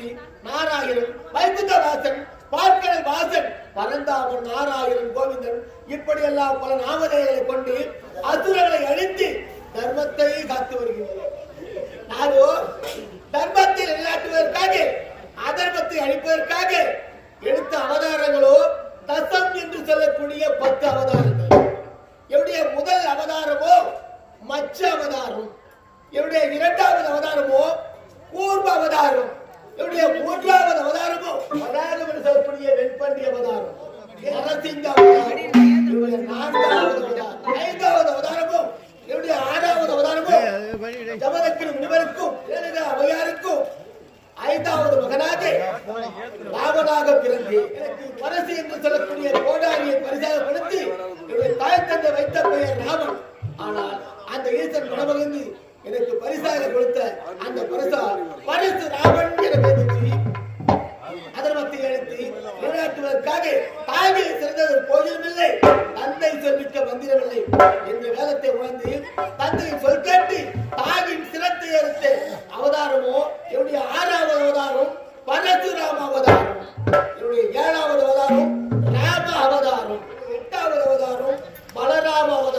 மூர்த்தி நாராயணன் வைகுந்த பார்க்கடல் வாசன் பரந்தாமன் நாராயணன் கோவிந்தன் இப்படி எல்லாம் பல நாமதேயங்களை கொண்டு அசுரர்களை அழித்து தர்மத்தை காத்து வருகின்றனர் நானோ தர்மத்தை நிலைநாட்டுவதற்காக அதர்மத்தை அழிப்பதற்காக எடுத்த அவதாரங்களோ தசம் என்று சொல்லக்கூடிய பத்து அவதாரங்கள். என்னுடைய முதல் அவதாரமோ மச்ச அவதாரம். என்னுடைய இரண்டாவது அவதாரமோ பூர்வ அவதாரம். என்னுடைய மூன்றாவது அவதாரமோ வராகம் என்று சொல்லக்கூடிய வெண்பண்டி அவதாரம். அரசிங்க அவதாரம் நான்காவது அவதாரம். ஐந்தாவது அவதாரமோ என்னுடைய ஆறாவது அவதாரமோ ஜமதத்திலும் முனிவருக்கும் ஏழுக அவையாருக்கும் ஐந்தாவது மகனாக ராவனாக பிறந்து எனக்கு பரசு என்று சொல்லக்கூடிய கோடாரியை பரிசாக கொடுத்து என்னுடைய தாய் தந்தை வைத்த பெயர் ராமன் ஆனால் அந்த ஈசன் மனமகிழ்ந்து எனக்கு பரிசாக கொடுத்த அந்த பரிசா பரிசு ராமன் என பேசி அதர்மத்தை அழைத்து நிலைநாட்டுவதற்காக தாயை சிறந்தது போதிலும் இல்லை தந்தை சொல்லிக்க மந்திரமில்லை என்ற வேதத்தை உணர்ந்து தந்தையின் சொல் கேட்டு தாயின் சிரத்தை அறுத்து அவதாரமோ என்னுடைய ஆறாவது அவதாரம் பரசுராம அவதாரம் என்னுடைய ஏழாவது அவதாரம் ராம அவதாரம் எட்டாவது அவதாரம் பலராம அவதாரம்.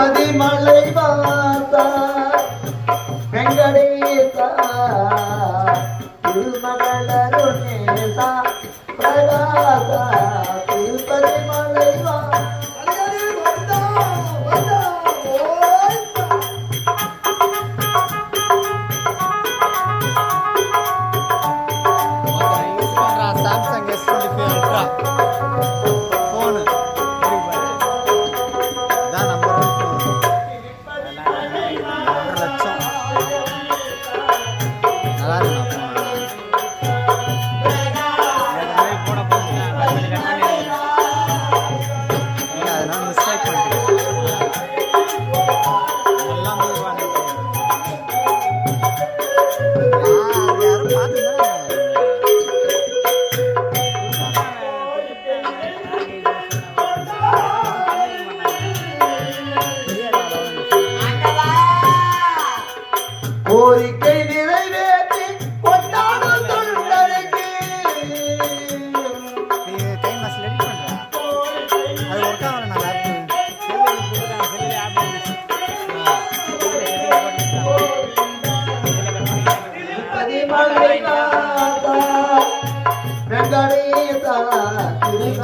பதிமலை மலை வெங்கடேசா திருமகளருணேசா பிரகாசா పెద్దడీత తిరిగి